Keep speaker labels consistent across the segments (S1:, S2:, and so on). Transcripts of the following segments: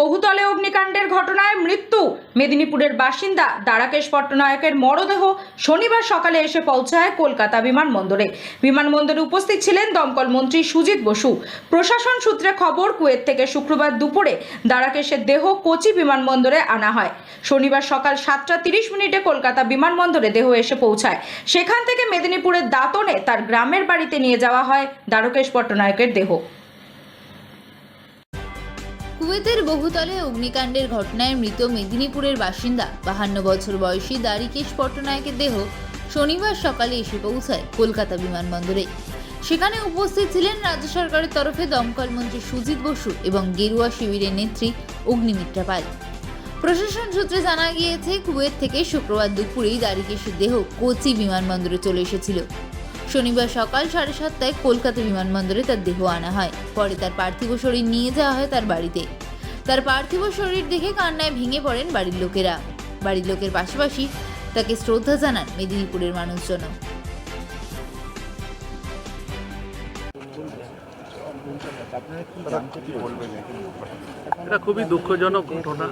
S1: বহুতলে অগ্নিকাণ্ডের ঘটনায় মৃত্যু। মেদিনীপুরের বাসিন্দা দ্বারাকেশ পট্টনায়কের মরদেহ শনিবার সকালে এসে পৌঁছায় কলকাতা বিমানবন্দরে। বিমানবন্দরে উপস্থিত ছিলেন দমকল মন্ত্রী সুজিত বসু। প্রশাসন সূত্রে খবর, কুয়েত থেকে শুক্রবার দুপুরে দ্বারাকেশের দেহ কোচি বিমানবন্দরে আনা হয়। শনিবার সকাল সাতটা তিরিশ মিনিটে কলকাতা বিমানবন্দরে দেহ এসে পৌঁছায়। সেখান থেকে মেদিনীপুরের দাঁতনে তার গ্রামের বাড়িতে নিয়ে যাওয়া হয় দ্বারকেশ পট্টনায়কের দেহ।
S2: কুয়েতের বহুতলে অগ্নিকাণ্ডের ঘটনায় মৃত মেদিনীপুরের বাসিন্দা। বাহান্ন বছর বয়সী দারিকেশ পট্টনায়কের দেহ শনিবার সকালে এসে পৌঁছায় কলকাতা বিমানবন্দরে। সেখানে উপস্থিত ছিলেন রাজ্য সরকারের তরফে দমকল মন্ত্রী সুজিত বসু এবং গেরুয়া শিবিরের নেত্রী অগ্নিমিত্রা পাল। প্রশাসন সূত্রে জানা গিয়েছে, কুয়েত থেকে শুক্রবার দুপুরেই দারিকেশের দেহ কোচি বিমানবন্দরে চলে এসেছিল। শনিবার সকাল সাড়ে সাতটায় কলকাতা বিমানবন্দরে তার দেহ আনা হয়। পরে তার পার্থিব শরীর নিয়ে যাওয়া হয় তার বাড়িতে। তার পার্থিব শরীর দেখে কান্নায় ভেঙে পড়েন বাড়ির লোকেরা। বাড়ির লোকের পাশাপাশি তাকে শ্রদ্ধা জানান মেদিনীপুরের মানুষজন
S3: এটা খুবই দুঃখজনক ঘটনা।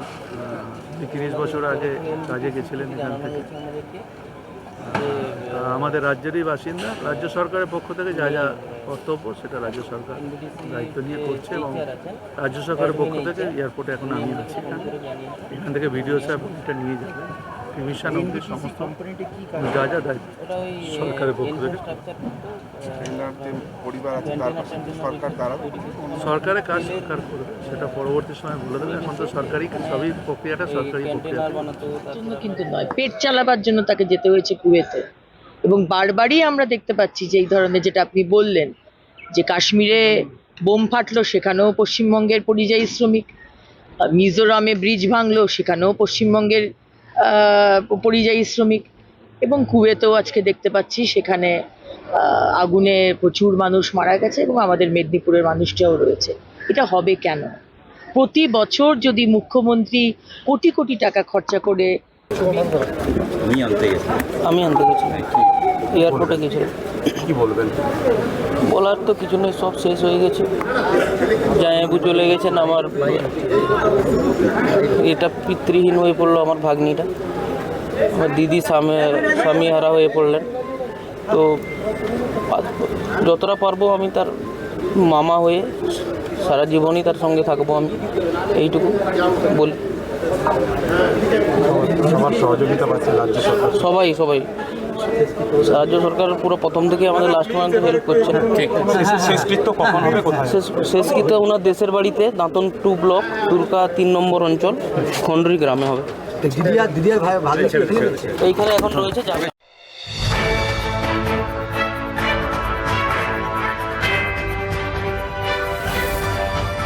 S3: তিরিশ বছর আগে কাজে গেছিলেন এখান থেকে। আমাদের রাজ্যেরই বাসিন্দা। রাজ্য সরকারের পক্ষ থেকে যা যা কর্তব্য, সেটা রাজ্য সরকার দায়িত্ব নিয়ে করছে এবং রাজ্য সরকারের পক্ষ থেকে এয়ারপোর্টে এখন আমি আছি এখান। থেকে ভিডিও সাহেব এটা নিয়ে যাবে। মিশন অব্দি সমস্ত যা যা দায়িত্ব সরকারের পক্ষ থেকে। সরকারের কাজ সরকার করবে, সেটা পরবর্তী সময় বলে দেবে। এখন তো সরকারি সবই প্রক্রিয়াটা সরকারি প্রক্রিয়া
S4: কিন্তু পেট চালাবার জন্য তাকে যেতে হয়েছে কুয়েতে। এবং বারবারই আমরা দেখতে পাচ্ছি যে এই ধরনের যেটা আপনি বললেন যে কাশ্মীরে বোম ফাটলো সেখানেও পশ্চিমবঙ্গের পরিযায়ী শ্রমিক। মিজোরামে ব্রিজ ভাঙলো সেখানেও পশ্চিমবঙ্গের পরিযায়ী শ্রমিক। এবং কুয়েতেও আজকে দেখতে পাচ্ছি সেখানে আগুনে প্রচুর মানুষ মারা গেছে এবং আমাদের মেদিনীপুরের মানুষটাও রয়েছে। এটা হবে কেন? প্রতি বছর যদি মুখ্যমন্ত্রী কোটি কোটি টাকা খরচা করে
S5: আমি আনতে গেছি
S6: আমি আনতে গেছিলাম। এয়ারপোর্টে গেছিলাম।
S7: কি বলবেন?
S6: বলার তো কিছু নেই সব শেষ হয়ে গেছে। জায়াবু চলে গেছেন আমার এটা পিতৃহীন হয়ে পড়ল আমার ভাগ্নিটা। আমার দিদি স্বামী স্বামী হারা হয়ে পড়লেন। তো যতটা পারব আমি তার মামা হয়ে সারা জীবনই তার সঙ্গে থাকব আমি এইটুকু বলি।
S7: সবার সহযোগিতা পাচ্ছে রাজ্য সরকার।
S6: সবাই সবাই। রাজ্য সরকার পুরো প্রথম থেকে আমাদের লাস্ট পর্যন্ত হেল্প করছে।
S7: শেষকৃত্য কখন হবে কোথায়?
S6: শেষকৃত ওনার দেশের বাড়িতে দাঁতন টু ব্লক দুর্গা তিন নম্বর অঞ্চল খন্ডরি গ্রামে হবে।
S8: দিদিয়া দিদিয়ার ভাই ভালো ছিল
S6: এইখানে এখন রয়েছে